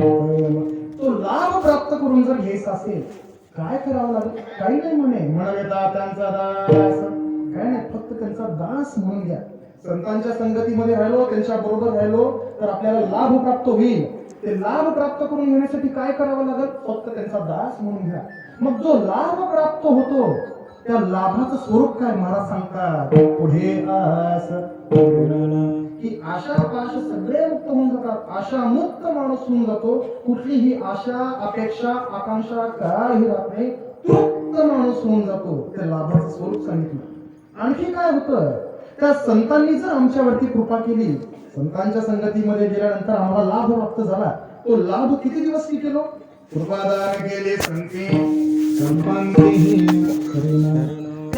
तो लाभ प्राप्त करून जर घ्यायचा असेल काय करावं लागेल? काही नाही म्हणे. म्हणाले त्यांचा दास. काय नाही फक्त त्यांचा दास म्हणून घ्या. संतांच्या संगतीमध्ये राहिलो त्यांच्या बरोबर राहिलो तर आपल्याला लाभ प्राप्त होईल. ते लाभ प्राप्त करून घेण्यासाठी काय करावं लागेल? फक्त त्यांचा दास म्हणून घ्या. मग जो लाभ प्राप्त होतो त्या लाभाचं स्वरूप काय? महाराज सांगतात पुढे आस की आशा पाश सगळे मुक्त होऊन जातात. आशा मुक्त माणूस होऊन जातो. कुठलीही आशा अपेक्षा आकांक्षा काही राहत नाही. तृप्त माणूस होऊन जातो. ते लाभाचं स्वरूप सांगितलं. आणखी काय होतं? त्या संतांनी जर आमच्यावरती कृपा केली संतांच्या संगतीमध्ये गेल्यानंतर आम्हाला लाभ प्राप्त झाला. तो लाभ किती दिवस केलो? कृपादान केले संते संतांनीही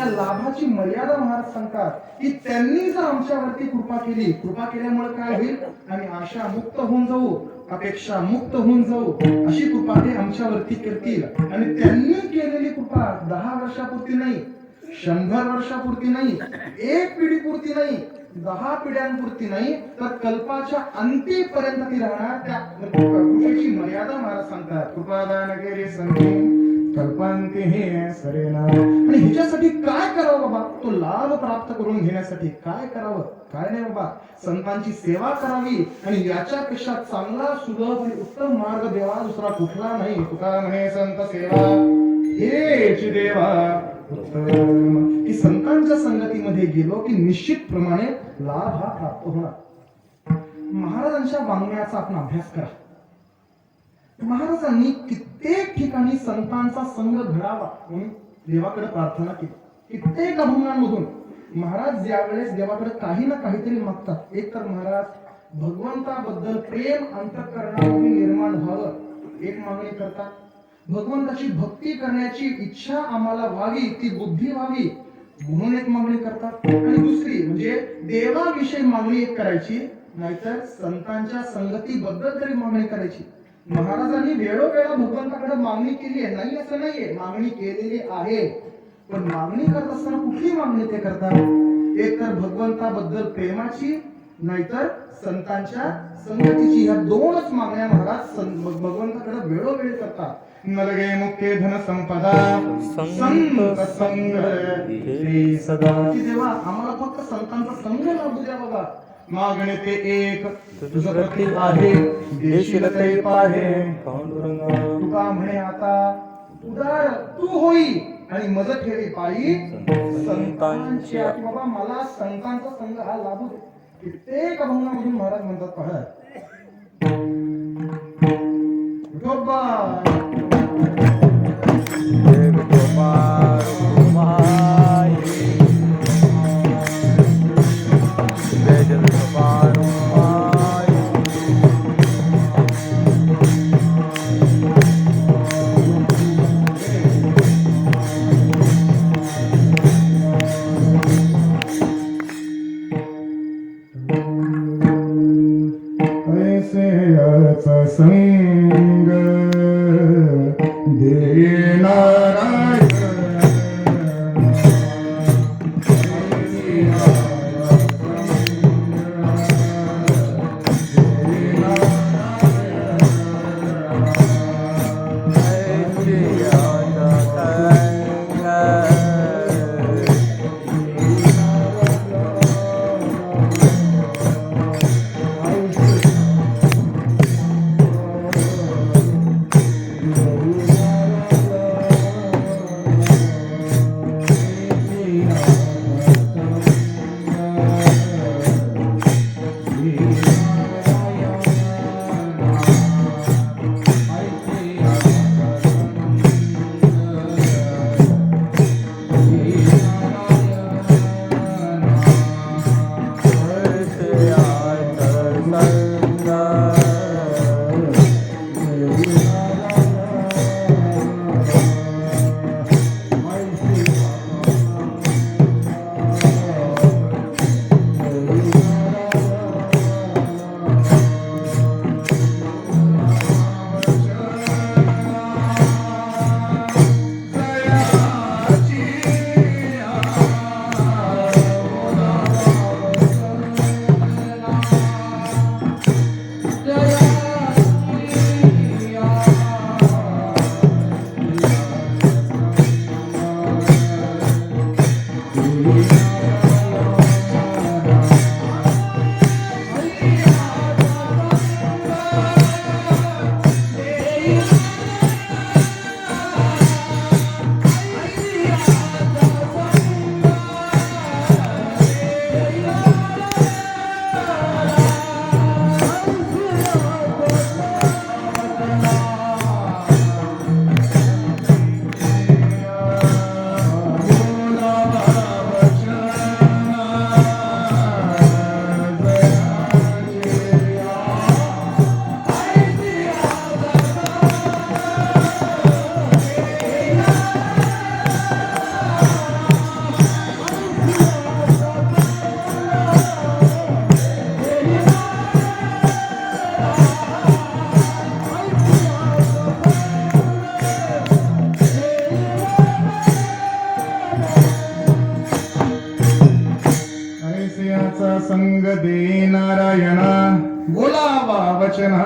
त्या लाभाची मर्यादा महाराज सांगतात की त्यांनी जर आमच्यावरती कृपा केली कृपा केल्यामुळे काय होईल? आम्ही आशा मुक्त होऊन जाऊ अपेक्षा मुक्त होऊन जाऊ अशी कृपा ते आमच्यावरती करतील. आणि त्यांनी केलेली कृपा दहा वर्षापुरती नाही शंभर वर्षापुरती नाही एक पिढीपुरती नाही दहा पिढ्यांपुरती नाही तर कल्पाच्या अंतीपर्यंत ती राहणार त्या कृपेची मर्यादा महाराज सांगतात. कृपादान केले संगीत कल्पांक हे सरेना. आणि ह्याच्यासाठी काय करावं बाबा? तो लाभ प्राप्त करून घेण्यासाठी काय करावं? काय नाही बाबा. संतांची सेवा करावी आणि याच्यापेक्षा चांगला सुलभ आणि उत्तम मार्ग देवा दुसरा कुठला नाही. तुका म्हणे संत सेवा. हेच देवा. उत्तम. की संतांच्या संगतीमध्ये गेलो की निश्चित प्रमाणे लाभ हा प्राप्त होणार. महाराजांच्या वाङ्मयाचा आपण अभ्यास करा. महाराजांनी कित्येक ठिकाणी संतांचा संघ घडावा म्हणून देवाकडे प्रार्थना केली. कित्येक अभंगांमधून महाराज ज्यावेळेस देवाकडे काही ना काहीतरी मागतात एक तर महाराज भगवंताबद्दल प्रेम अंतकरणामध्ये निर्माण व्हावं एक मागणी करतात. भगवंताची भक्ती करण्याची इच्छा आम्हाला व्हावी ती बुद्धी व्हावी म्हणून एक मागणी करतात. आणि दुसरी म्हणजे देवाविषयी मागणी एक करायची नाहीतर संतांच्या संगतीबद्दल तरी मागणी करायची. महाराजांनी वेळोवेळा भगवंताकडे मागणी केली आहे. नाही असं नाहीये. मागणी केलेली आहे. पण मागणी करत असताना कुठली मागणी ते करतात. एक तर भगवंताबद्दल प्रेमाची नाहीतर संतांच्या संगतीची. ह्या दोनच मागण्या महाराज भगवंताकडे वेळोवेळी करतात. नलगे मुख्य धन संपदा. संत संग सदा. देवा आम्हाला फक्त संतांचा संघ लाभू द्या बाबा. मागणे ते एक. तुझं प्रती आहे. देशील ते पाहे. तुका म्हणे आता? उदार. तू होई. आणि मज ठेवी पायी संतांच्या की बाबा मला संतांचा संघ हा लाभू दे. कित्येक अभंगामधून महाराज म्हणतात पहा. विठोबा संग दे नारायणा बोलावा वचना।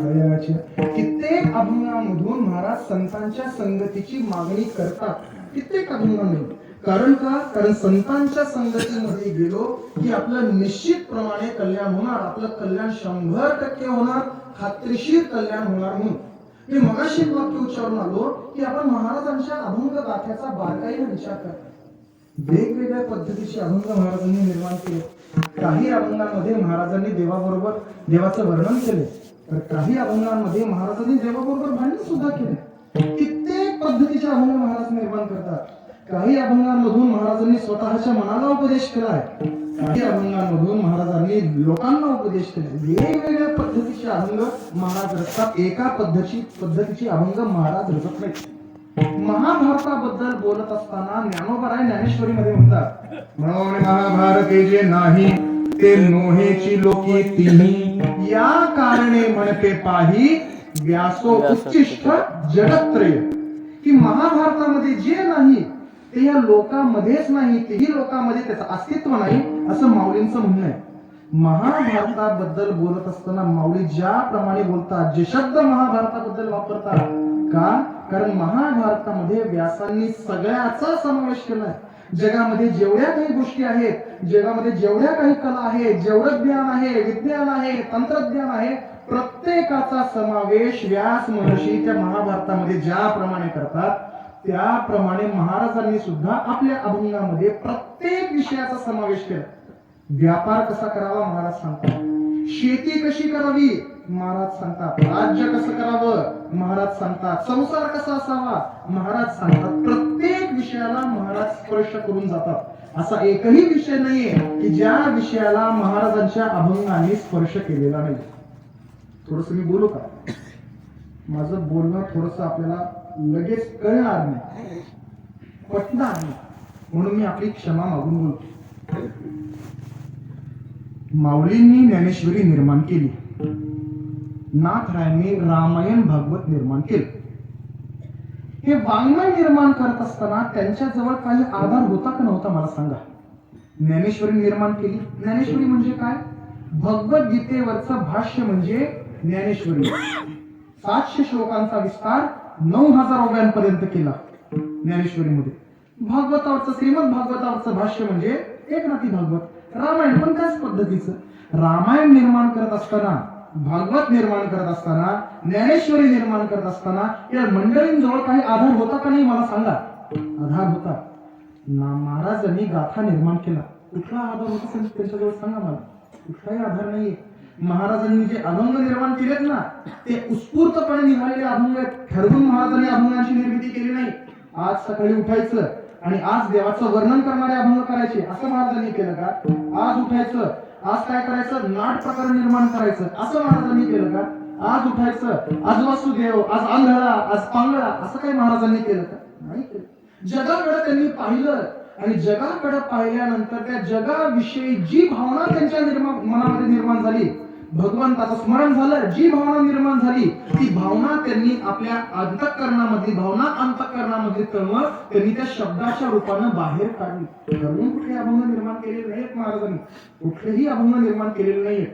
जयाची कित्येक अभंगामधून महाराज संतांच्या संगतीची मागणी करतात. कित्येक अभंगामध्ये कारण का? कारण संतांच्या संगतीमध्ये गेलो की आपलं निश्चित प्रमाणे कल्याण होणार. आपलं कल्याण शंभर टक्के होणार. खात्रीशीर कल्याण होणार म्हणून. मी मगाशी वाक्य उच्चारून आलो की आपण महाराजांच्या अभंग गाथ्याचा बारकाईने विचार करा. वेगवेगळ्या पद्धतीचे अभंग महाराजांनी निर्माण केले. काही अभंगांमध्ये महाराजांनी देवाबरोबर देवाचं वर्णन केले. तर काही अभंगांमध्ये महाराजांनी देवाबरोबर भांडण सुद्धा केले. कित्येक पद्धतीचे अभंग महाराज निर्माण करतात. काही अभंगांमधून महाराजांनी स्वतःच्या मनाला उपदेश केलाय. काही अभंगांमधून महाराजांनी लोकांना उपदेश केला वेगवेगळ्या पद्धतीचे अभंग महाराज रचतात. एका पद्धती पद्धतीचे अभंग महाराज रचत नाही महाभारताबद्दल बोलत असताना ज्ञानोबराय ज्ञानेश्वरी मध्ये म्हणतात म्हणून महाभारते जे नाही ते नोहेची लोकी तिन्ही. या कारणे म्हणते पाही व्यासो उच्चिष्ट जगत्रय. की महाभारतामध्ये जे नाही ते या लोकांमध्येच नाही तेही लोकांमध्ये त्याचं अस्तित्व नाही असं माऊलींचं म्हणणं आहे. महाभारताबद्दल बोलत असताना माऊली ज्याप्रमाणे बोलतात जे शब्द महाभारताबद्दल वापरतात का? कारण महाभारतामध्ये व्यासांनी सगळ्याचा समावेश केलाय जगामध्ये जेवढ्या काही गोष्टी आहेत जगामध्ये जेवढ्या काही कला आहेत जेवढं ज्ञान आहे विज्ञान आहे तंत्रज्ञान आहे प्रत्येकाचा समावेश व्यास महर्षी त्या महाभारतामध्ये ज्याप्रमाणे करतात त्याप्रमाणे महाराजांनी सुद्धा आपल्या अभंगामध्ये प्रत्येक विषयाचा समावेश केला. व्यापार कसा करावा महाराज सांगतात. शेती कशी करावी? महाराज सांगतात. राज्य कसं करावं? महाराज सांगतात. संसार कसा असावा? महाराज सांगतात. प्रत्येक विषयाला महाराज स्पर्श करून जातात. असा एकही विषय नाहीये की ज्या विषयाला महाराजांच्या अभंगाने स्पर्श केलेला नाही. थोडस मी बोलू का? माझं बोलणं थोडस आपल्याला लगेच कळणार नाही. पटणार नाही. म्हणून मी आपली क्षमा मागून बोलतो. माऊलींनी ज्ञानेश्वरी निर्माण केली. नाथरायांनी रामायण भागवत निर्माण केलं. हे वाङ्मय निर्माण करत असताना त्यांच्याजवळ काही आधार होता का नव्हता मला सांगा. ज्ञानेश्वरी निर्माण केली. ज्ञानेश्वरी म्हणजे काय? भगवद्गीतेवरचं भाष्य म्हणजे ज्ञानेश्वरी. सातशे श्लोकांचा विस्तार नऊ हजार ओव्यांपर्यंत केला ज्ञानेश्वरीमध्ये. भागवतावरचं श्रीमद भागवतावरचं भाष्य म्हणजे एकनाथी भागवत. रामायण पण त्याच पद्धतीचं. रामायण निर्माण करत असताना भागवत निर्माण करत असताना ज्ञानेश्वरी निर्माण करत असताना या मंडळींजवळ काही आधार होता का नाही मला सांगा. आधार होता. ना महाराजांनी गाथा निर्माण केला. कुठला आधार होता त्यांच्याजवळ सांगा मला. कुठलाही आधार नाहीये. महाराजांनी जे अभंग निर्माण केलेत ना ते उत्स्फूर्तपणे निघालेले अभंग आहेत. ठरवून महाराजांनी अभंगांची निर्मिती केली नाही. आज सकाळी उठायचं आणि आज देवाचं वर्णन करणारे अभंग करायचे असं महाराजांनी केलं का? आज उठायचं आज काय करायचं? नाट प्रकार निर्माण करायचं असं महाराजांनी केलं का? आज उठायचं आज वासुदेव आज आंधळा आज पांगळा असं काही महाराजांनी केलं का? नाही केलं. जगाकडे त्यांनी पाहिलं आणि जगाकडे पाहिल्यानंतर त्या जगाविषयी जी भावना त्यांच्या निर्माण मनामध्ये निर्माण झाली भगवंताचं स्मरण झालं जी भावना निर्माण झाली ती भावना त्यांनी आपल्या अंतकरणामध्ये भावना अंतकरणामध्ये तळमळ त्यांनी त्या शब्दाच्या रूपानं बाहेर काढली. ठरवून कुठले अभंग निर्माण केलेले नाहीत महाराजांनी? कुठलेही अभंग निर्माण केलेले नाहीये.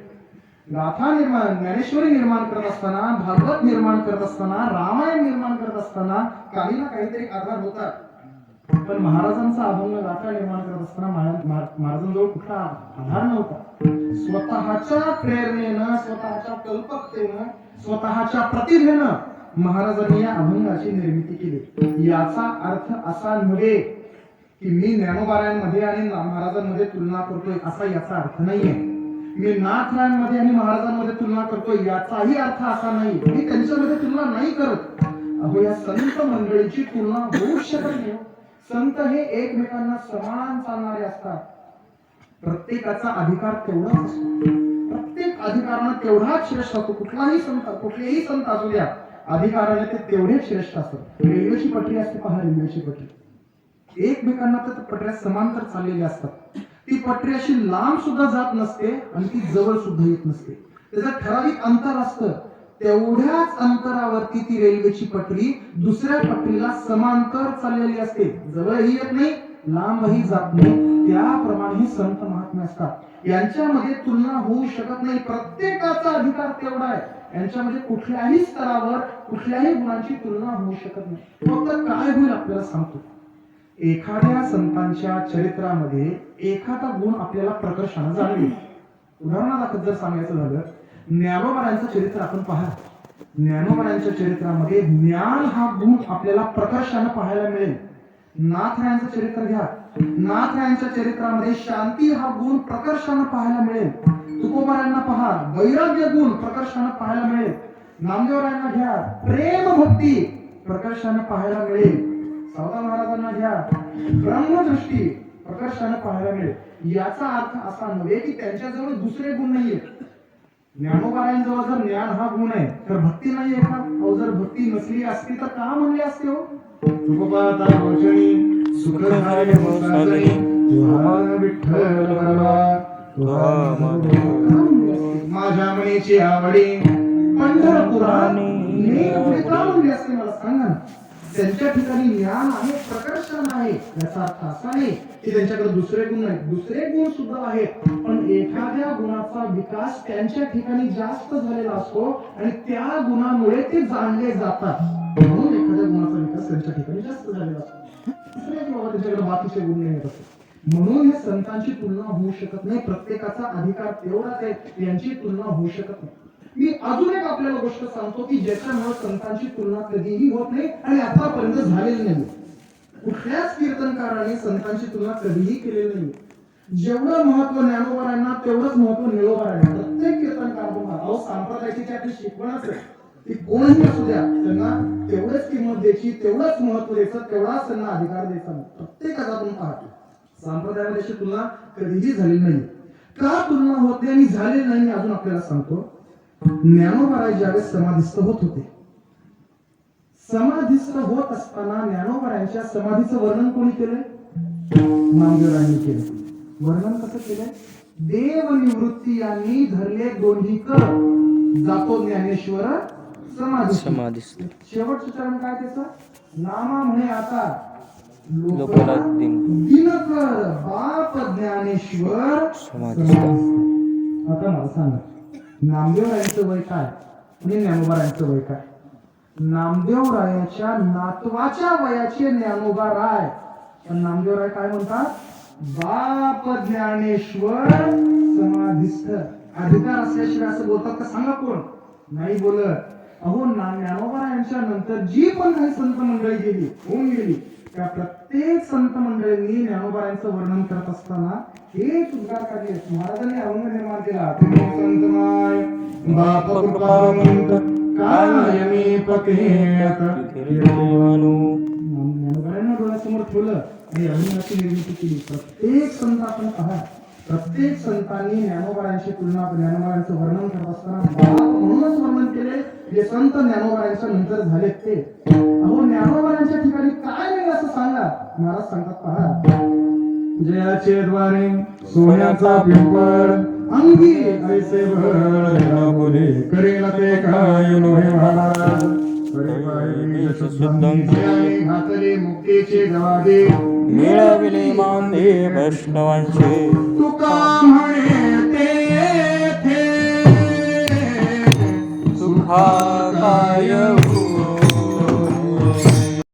गाथा निर्माण ज्ञानेश्वरी निर्माण करत असताना भागवत निर्माण करत असताना रामायण निर्माण करत असताना काही ना काहीतरी आधार होता. पण महाराजांचा अभंग गाथा निर्माण करत असताना महाराजांजवळ कुठला आधार नव्हता. स्वतःच्या प्रेरणेनं स्वतःच्या कल्पकतेनं स्वतःच्या प्रतिभेनं महाराजांनी या अभंगाची निर्मिती केली. याचा अर्थ असा नव्हे की मी ज्ञानोबाऱ्यांमध्ये आणि महाराजांमध्ये तुलना करतोय असा याचा अर्थ नाहीये. मी नाथरायांमध्ये आणि महाराजांमध्ये तुलना करतोय याचाही अर्थ असा नाही. मी त्यांच्यामध्ये तुलना नाही करत. अहो या संत मंडळीची तुलना होऊ शकत नाही. संत हे एकमेकांना समान चालणारे असतात. प्रत्येकाचा अधिकार तेवढाच असतो. प्रत्येक अधिकारानं तेवढाच श्रेष्ठ असतो. कुठलाही संत कुठलेही संत असू द्या अधिकाराने ते तेवढेच श्रेष्ठ असतात. रेल्वेची पटरी असते पहा रेल्वेची पटरी. एकमेकांना तर पटऱ्या समांतर चाललेल्या असतात. ती पटरी अशी लांब सुद्धा जात नसते आणि ती जवळ सुद्धा येत नसते. त्याचं ठराविक अंतर असतं. तेवढ्याच अंतरावरती ती रेल्वेची पटरी दुसऱ्या पटरीला समांतर चाललेली असते. जवळही येत नाही लांबही जात नाही. त्याप्रमाणे संत महात्मे असतात. यांच्यामध्ये तुलना होऊ शकत नाही. प्रत्येकाचा अधिकार तेवढा आहे. यांच्यामध्ये कुठल्याही स्तरावर कुठल्याही गुणांची तुलना होऊ शकत नाही. फक्त काय होईल आपल्याला सांगतो. एखाद्या संतांच्या चरित्रामध्ये एखादा गुण आपल्याला प्रकर्षानं जाणवेल. उदाहरणादाखल जर सांगायचं झालं ज्ञानोबरांचं चरित्र आपण पहा ज्ञानोबरांच्या चरित्रामध्ये ज्ञान हा गुण आपल्याला प्रकर्षानं पाहायला मिळेल. नाथरायांचं चरित्र घ्या. नाथरायांच्या चरित्रामध्ये शांती हा गुण प्रकर्षानं पाहायला मिळेल. तुकोबारांना पहा. वैराग्य गुण प्रकर्षानं पाहायला मिळेल. नामदेवरायांना घ्या. प्रेम भक्ती प्रकर्षानं पाहायला मिळेल. सावता महाराजांना घ्या. ब्रह्मदृष्टी प्रकर्षानं पाहायला मिळेल. याचा अर्थ असा नव्हे की त्यांच्याजवळ दुसरे गुण नाहीये. ज्ञानोबारायांजवळ जर ज्ञान हा गुण आहे तर भक्ती नाहीये का? अहो जर भक्ती नसली असती तर का म्हणले असते हो? तुहा विठ्ठल तुहा? माझ्या मनीची आवडी पंढरपुराने का म्हणले असते मला? सांगा ना. त्यांच्या ठिकाणी ज्ञान आहे प्रकर्षण आहे याचा अर्थ असा नाही की त्यांच्याकडे दुसरे गुण नाही दुसरे गुण सुद्धा आहेत पण एखाद्या गुणाचा विकास त्यांच्या ठिकाणी जास्त झालेला असतो आणि त्या गुणामुळे ते जाणले जातात. म्हणून एखाद्या गुणाचा विकास त्यांच्या ठिकाणी जास्त झालेला असतो. दुसरे बाबा त्यांच्याकडे बाकीचे गुण नाही असतो म्हणून हे संतांची तुलना होऊ शकत नाही. प्रत्येकाचा अधिकार तेवढाच आहे यांची तुलना होऊ शकत नाही. मी अजून एक आपल्याला गोष्ट सांगतो की ज्याच्यामुळे संतांची तुलना कधीही होत नाही आणि आतापर्यंत झालेली नाही. कुठल्याच कीर्तनकाराने संतांची तुलना कधीही केलेली नाही. जेवढं महत्त्व ज्ञानोबारांना तेवढंच महत्त्व निळोबारांना प्रत्येक कीर्तनकार बघा अहो सांप्रदायिक त्याची शिकवणच आहे. की कोणीही असू द्या त्यांना तेवढेच किंमत द्यायची तेवढंच महत्त्व द्यायचं तेवढाच त्यांना अधिकार द्यायचा प्रत्येकाचा आपण पाहतो. संप्रदायामध्ये अशी तुलना कधीही झालेली नाही. का तुलना होते आणि झालेली नाही अजून आपल्याला सांगतो. ज्ञानोबाराय ज्यावेळेस समाधिस्थ होत होते समाधिस्थ होत असताना ज्ञानोबारायांच्या समाधीचं वर्णन कोणी केलंय? नामदेवरायांनी केलं वर्णन कसं केलंय? देव निवृत्ती यांनी धरले दोन्ही कर जातो ज्ञानेश्वर समाधी समाधिस्थ. शेवटचं चरण काय त्याचं? नामा म्हणे आता. लोकाला दिन दिनकर. बाप ज्ञानेश्वर समाधिस्थ. आता मला सांगा. नामदेवरायांचं वय काय? आणि ज्ञानोबारायांचं वय काय? नामदेवरायाच्या नातवाच्या वयाचे ज्ञानोबा राय. पण नामदेवराय काय म्हणतात? बाप ज्ञानेश्वर समाधिस्थ. अधिकार असल्याशिवाय असं बोलतात का? सांगा कोण? नाही बोलत. अहो ना- ज्ञानोबारायांच्या नंतर जी पण काही संत मंडळी गेली होऊन गेली त्या प्रत्येक संत मंडळींनी ज्ञानोबारायांचं वर्णन करत असताना हे उद्गार काढले महाराजांनी अभंग निर्माण केला. संत माय बाप कृपावंत काय मी पकेत ज्ञानोबारायांना डोळ्यासमोर ठेवलं आणि अभिनयाची निर्मिती केली. प्रत्येक संत आपण पहा. प्रत्येक संतांनी ज्ञानोबारायांची तुलना ज्ञानोबारायांचं वर्णन करत असताना बाप म्हणूनच वर्णन केले जे संत ज्ञानोबारायांच्या नंतर झाले ते. अहो ज्ञानोबारायांच्या ठिकाणी काय सांगा महाराज सांगतात पहा. जयाचे द्वारे सोन्याचा पिंपळ अंगी ऐसे भर बोले करेल ते काय नोहे महाराज मुक्तीचे गवादे मिळविले मानदे वैष्णवांचे. तुका म्हणे ते सुखा काय